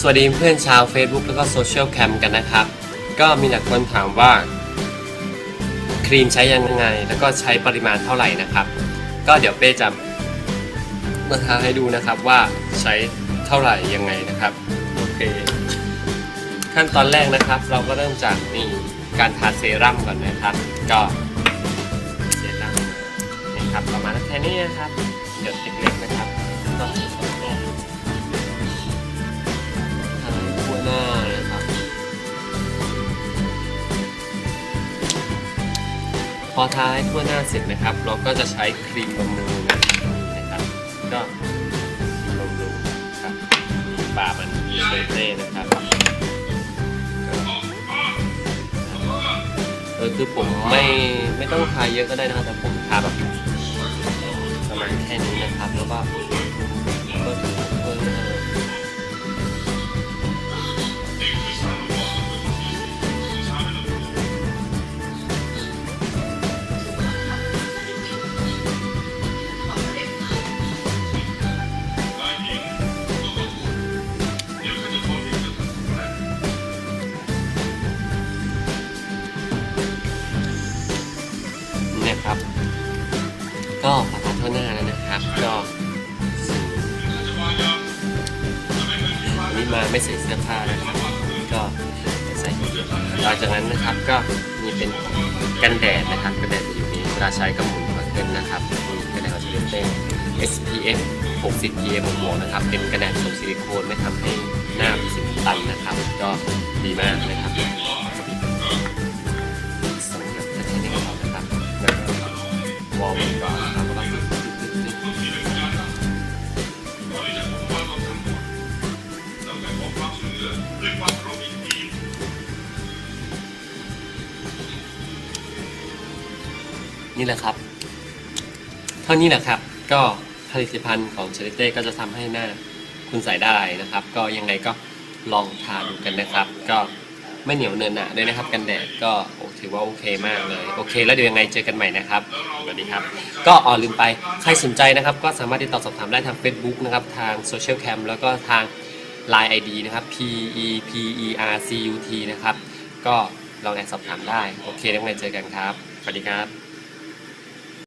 สวัสดีเพื่อนชาว Facebook แล้วก็โซเชียลแคมกันนะครับ ก็มีหลายคนถามว่า ครีมใช้ยังไง แล้วก็ใช้ปริมาณเท่าไหร่นะครับ ก็เดี๋ยวเป้จะมาทาให้ดูนะครับว่าใช้เท่าไหร่ยังไงนะครับโอเคขั้นตอนแรกนะครับ เราก็เริ่มจากนี่การทาเซรั่มก่อนนะครับ ก็เซรั่มนี่ครับประมาณแค่นี้นะครับหยดเล็กๆนะครับก็ทา พอทาให้ทั่วหน้าเสร็จนะครับ เราก็จะใช้ครีมบำรุงนะครับก็บำรุงครับปามันเต้เต้นะครับเออคือผมไม่ไม่ต้องทาเยอะก็ได้นะครับแต่ผมทาแบบประมาณแค่นี้นะครับแล้วก็ ก็ประทานทั่วหน้าแล้วนะครับ ก็วันนี้มาไม่ใส่เสื้อผ้านะครับ ก็ใส่หลังจากนั้นนะครับก็มีเป็นกันแดดนะครับกันแดดอยู่นี้เวลาใช้ก็หมุนมาขึ้นนะครับมีกันแดดของเชลเต้ SPF 60 PA บวกนะครับ เป็นกันแดดทรงซิลิโคนไม่ทำให้หน้ามีสิวตันนะครับ ก็ดีมากนะครับ นี่แหละครับ เท่านี้แหละครับ ก็ผลิตภัณฑ์ของเชลิเต้ก็จะทำให้หน้าคุณใส่ได้นะครับ ก็ยังไงก็ลองทาดูกันนะครับ ก็ไม่เหนียวเนินหนะด้วยนะครับ กันแดดก็โอ้ถือว่าโอเคมากเลยโอเค แล้วเดี๋ยวยังไงเจอกันใหม่นะครับสวัสดีครับ ก็อ๋อลืมไปใครสนใจนะครับ ก็สามารถติดต่อสอบถามได้ทาง Facebook นะครับ ทาง Social Cam แล้วก็ทาง Line ID นะครับ P E P E R C U T นะครับ ก็ลองแอดสอบถามได้ โอเคแล้วยังไงเจอกันครับ สวัสดีครับ